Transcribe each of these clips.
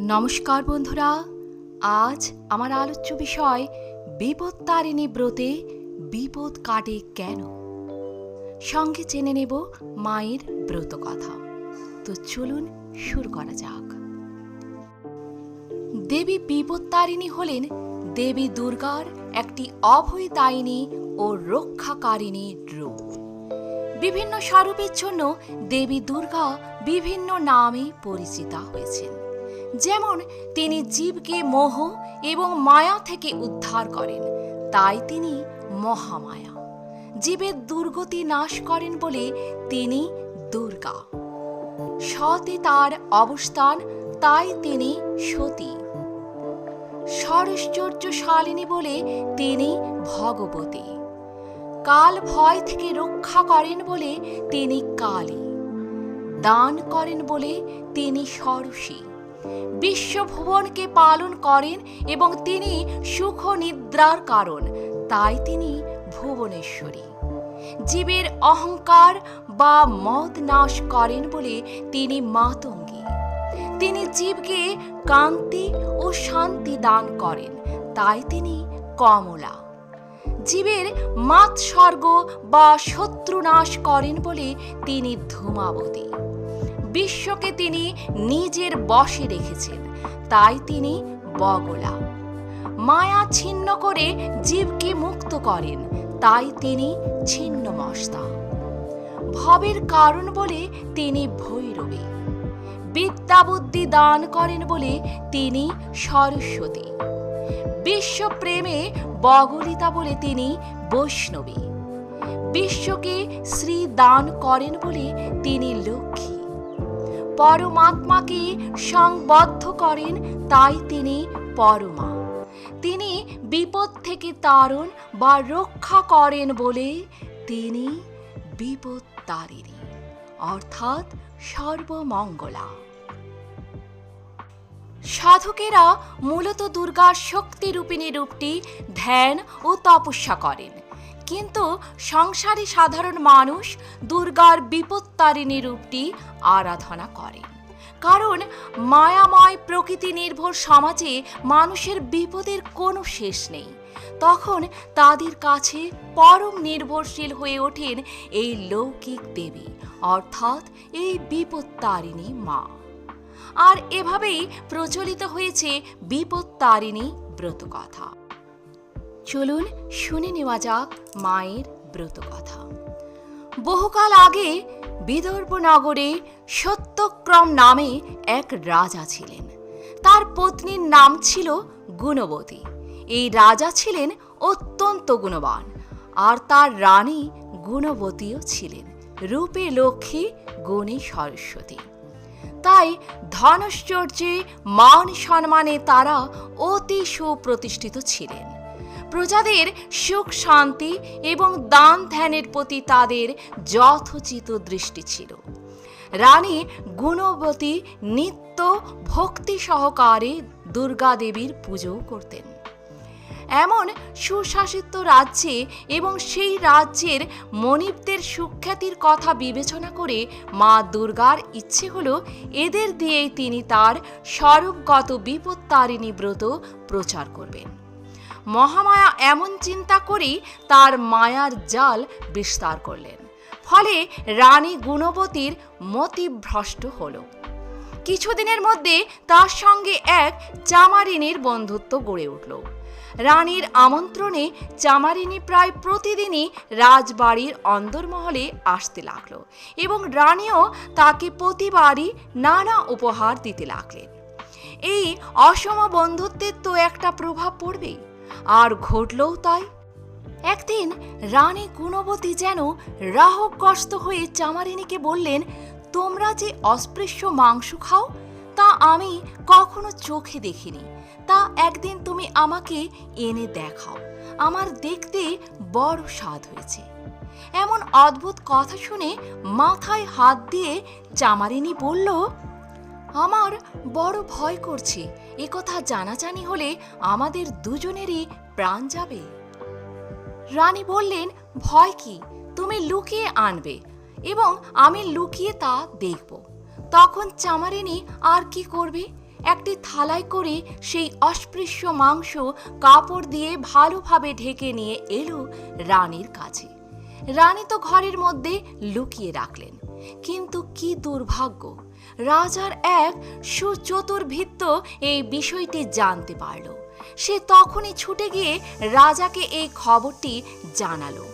নমস্কার বন্ধুরা, আজ আমার আলোচ্য বিষয় বিপত্তারিণী ব্রতে বিপদ কাটে কেন? সঙ্গে জেনে নেব মায়ের ব্রত কথা। তো চলুন শুরু করা যাক। দেবী বিপত্তারিণী হলেন দেবী দুর্গার একটি অভয়তায়িনী ও রক্ষাকারিণী রূপ। বিভিন্ন স্বরূপের জন্য দেবী দুর্গা বিভিন্ন নামে পরিচিতা হয়েছেন। যেমন তিনি জীবকে মোহ এবং মায়া থেকে উদ্ধার করেন, তাই তিনি মহামায়া। জীবের দুর্গতি নাশ করেন বলে তিনি দুর্গা। সতে তার অবস্থান, তাই তিনি সতী। সরশ্চর্যশালিনী বলে তিনি ভগবতী। কাল ভয় থেকে রক্ষা করেন বলে তিনি কালী। দান করেন বলে তিনি সরসী। বিশ্বভুবনকে পালন করেন এবং তিনি সুখ নিদ্রার কারণ। তাই তিনি ভুবনেশ্বরী। জীবের অহংকার বা মদ নাশ করেন বলে তিনি মাতঙ্গী। তিনি জীবকে কান্তি ও শান্তি দান করেন। তাই তিনি কমলা। জীবের মাৎসর্গ বা শত্রু নাশ করেন বলে তিনি ধূমাবতী। বিশ্বকে তিনি নিজের বশে রেখেছেন। তাই তিনি বগলা। মায়া ছিন্ন করে জীবকে মুক্ত করেন, তাই তিনি ছিন্নমস্তা। ভবের কারণ বলে তিনি ভৈরবী। বিদ্যাবুদ্ধি দান করেন বলে তিনি সরস্বতী। বিশ্বপ্রেমে বগলিতা বলে তিনি বৈষ্ণবী। বিশ্বকে শ্রী দান করেন বলে তিনি লক্ষ্মী। পরমাত্মাকে সংবদ্ধ করেন, তাই তিনি পরমা। তিনি বিপদ থেকে তারণ বা রক্ষা করেন বলে তিনি বিপদ তারিণী অর্থাৎ সর্বমঙ্গলা। সাধকেরা মূলত দুর্গার শক্তিরূপিণী রূপটি ধ্যান ও তপস্যা করেন। কিন্তু সংসারী সাধারণ মানুষ দুর্গার বিপত্তারিণী রূপটি আরাধনা করেন কারণ মায়াময় প্রকৃতি নির্ভর সমাজে মানুষের বিপদের কোনো শেষ নেই। তখন তাদের কাছে পরম নির্ভরশীল হয়ে ওঠেন এই লৌকিক দেবী, অর্থাৎ এই বিপত্তারিণী মা। আর এভাবেই প্রচলিত হয়েছে বিপত্তারিণী ব্রতকথা। চলুন শুনে নেওয়া যাক মায়ের ব্রত কথা। বহুকাল আগে বিদর্ভ নগরে সত্যক্রম নামে এক রাজা ছিলেন। তার পত্নীর নাম ছিল গুণবতী। এই রাজা ছিলেন অত্যন্ত গুণবান, আর তার রানী গুণবতীও ছিলেন। রূপে লক্ষ্মী, গুণী সরস্বতী। তাই ধনশ্চর্যে মান সম্মানে তারা অতি সুপ্রতিষ্ঠিত ছিলেন। প্রজাদের সুখ, শান্তি এবং দান ধ্যানের প্রতি তাদের যথোচিত দৃষ্টি ছিল। রানী গুণবতী নিত্য ভক্তি সহকারে দুর্গা দেবীর পুজো করতেন। এমন সুশাসিত রাজ্যে এবং সেই রাজ্যের মনিবদের সুখ্যাতির কথা বিবেচনা করে মা দুর্গার ইচ্ছে হলো এদের দিয়েই তিনি তার স্বরূপগত বিপত্তারিণী ব্রত প্রচার করবেন। মহামায়া এমন চিন্তা করেই তার মায়ার জাল বিস্তার করলেন। ফলে রানী গুণবতীর মতিভ্রষ্ট হল। কিছুদিনের মধ্যে তার সঙ্গে এক চামারিনীর বন্ধুত্ব গড়ে উঠল। রানীর আমন্ত্রণে চামারিনী প্রায় প্রতিদিনই রাজবাড়ির অন্দরমহলে আসতে লাগল এবং রানীও তাকে প্রতিবারই নানা উপহার দিতে লাগলেন। এই অসম বন্ধুত্বের তো একটা প্রভাব পড়বেই। আর ঘটলও তাই। একদিন রানী গুণবতী যেন রাহকগ্রস্ত হয়ে চামারিনীকে বললেন, তোমরা যে অস্পৃশ্য মাংস খাও, তা আমি কখনো চোখে দেখিনি। তা একদিন তুমি আমাকে এনে দেখাও। আমার দেখতে বড় স্বাদ হয়েছে। এমন অদ্ভুত কথা শুনে মাথায় হাত দিয়ে চামারিনী বলল, আমার বড় ভয় করছে। কথা জানাজানি হলে আমাদের দুজনেরই প্রাণ যাবে। রানী বললেন, ভয় কি? তুমি লুকিয়ে আনবে এবং আমি লুকিয়ে তা দেখব। তখন চামারিনী আর কি করবে? একটি থালায় করে সেই অস্পৃশ্য মাংস কাপড় দিয়ে ভালোভাবে ঢেকে নিয়ে এলো রানীর কাছে। রানী তো ঘরের মধ্যে লুকিয়ে রাখলেন। কিন্তু কি দুর্ভাগ্য! রাজার এক সুচতুর্ভিত্ত এই বিষয়টি জানতে পারল। সে তখনই ছুটে গিয়ে রাজাকে এই খবরটি জানালো।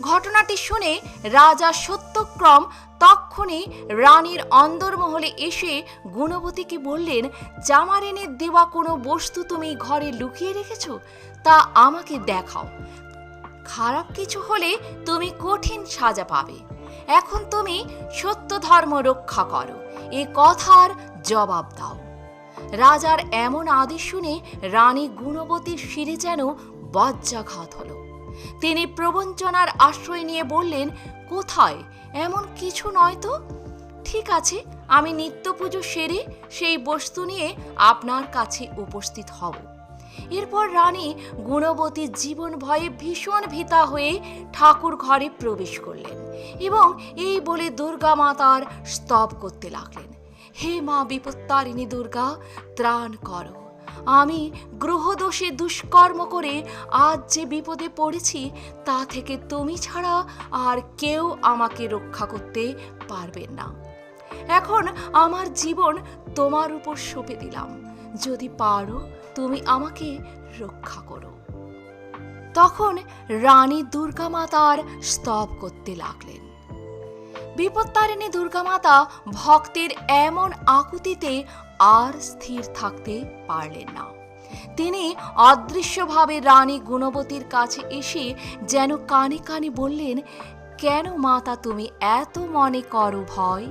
ঘটনাটি শুনে রাজা সত্যক্রম তক্ষণে রানীর অন্দরমহলে এসে গুণবতীকে বললেন জামারেনের দেওয়া কোনো বস্তু তুমি ঘরে লুকিয়ে রেখেছ? তা আমাকে দেখাও। খারাপ কিছু হলে তুমি কঠিন সাজা পাবে। এখন তুমি সত্য ধর্ম রক্ষা করো। এ কথার জবাব দাও। রাজার এমন আদেশ শুনে রানী গুণবতীর শিরে যেন বজ্রাঘাত হলো। তিনি প্রবঞ্চনার আশ্রয় নিয়ে বললেন, কোথায়? এমন কিছু নয় তো? ঠিক আছে, আমি নিত্য পুজো সেরে সেই বস্তু নিয়ে আপনার কাছে উপস্থিত হব। এরপর রানী গুণবতী জীবন ভয়ে ভীষণ ভীতা হয়ে ঠাকুর ঘরে প্রবেশ করলেন এবং এই বলে দুর্গা মাতার স্তব করতে লাগলেন। হে মা বিপত্তারিণী দুর্গা, ত্রাণ করো। আমি গ্রহদোষে দুষ্কর্ম করে আজ যে বিপদে পড়েছি, তা থেকে তুমি ছাড়া আর কেউ আমাকে রক্ষা করতে পারবেন না। এখন আমার জীবন তোমার উপর সঁপে দিলাম। যদি পারো তুমি আমাকে রক্ষা করো। তখন রানী দুর্গা মাতার স্তব করতে লাগলেন। বিপত্তারিণী দুর্গামাতা ভক্তের এমন আকুতিতে আর স্থির থাকতে পারলেন না। তিনি অদৃশ্যভাবে রানী গুণবতীর কাছে এসে যেন কানে কানে বললেন, কেন মাতা তুমি এত মনে করো ভয়?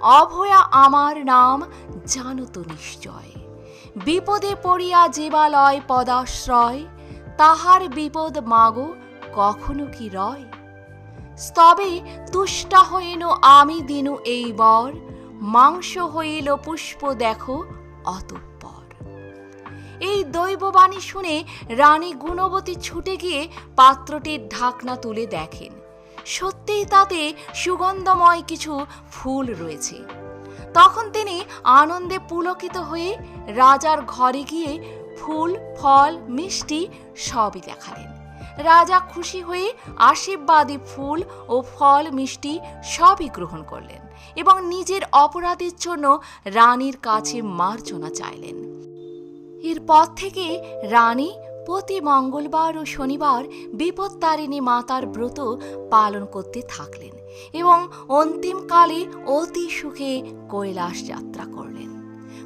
অভয়া আমার নাম জানো তো নিশ্চয়? বিপদে পড়িয়া জীবালয় পদাশ্রয়, তাহার বিপদ মাগো কখনো কি রয়? স্তবে তুষ্টা হইল আমি দিনু এই বর, মাংস হইল পুষ্প দেখো অতঃপর। এই দৈববাণী শুনে রানী গুণবতী ছুটে গিয়ে পাত্রটির ঢাকনা তুলে দেখেন। সত্যিই তাতে সুগন্ধময় কিছু ফুল রয়েছে। তখন তিনি আনন্দে পুলকিত হয়ে রাজার ঘরে গিয়ে ফুল, ফল, মিষ্টি সবই দেখালেন। রাজা খুশি হয়ে আশীর্বাদী ফুল ও ফল, মিষ্টি সবই গ্রহণ করলেন এবং নিজের অপরাধের জন্য রানীর কাছে মার্জনা চাইলেন। এরপর থেকে রানী প্রতি মঙ্গলবার ও শনিবার বিপত্তারিণী মাতার ব্রত পালন করতে থাকলেন। এবং অন্তিমকালে অতি সুখে কৈলাস যাত্রা করলেন।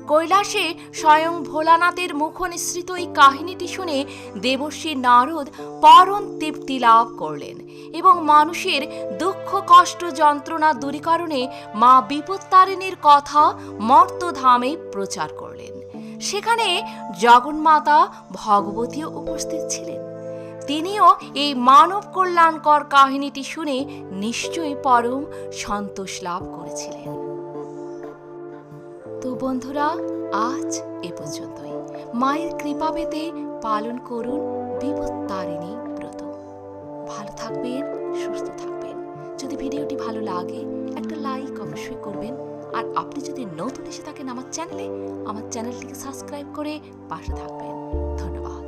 কৈলাসে স্বয়ং ভোলানাথের মুখ নিঃসৃত এই কাহিনীটি শুনে দেবশ্রী নারদ পরম তৃপ্তি লাভ করলেন এবং মানুষের দুঃখ, কষ্ট, যন্ত্রণা দূরীকরণে মা বিপত্তারিণীর কথা মর্তধামে প্রচার করলেন। সেখানে জগন্মাতা ভগবতীও উপস্থিত ছিলেন। তিনিও এই মানব কল্যাণকর কাহিনীটি শুনে নিশ্চয়ই পরম সন্তোষ লাভ করেছিলেন। তো বন্ধুরা, আজ এ পর্যন্তই। মায়ের কৃপা পেতে পালন করুন বিপত্তারিণী ব্রত। ভালো থাকবেন, সুস্থ থাকবেন। যদি ভিডিওটি ভালো লাগে, একটা লাইক অবশ্যই করবেন। আর আপনি যদি নতুন এসে থাকেন আমার চ্যানেলে, আমার চ্যানেলটিকে সাবস্ক্রাইব করে পাশে থাকবেন। ধন্যবাদ।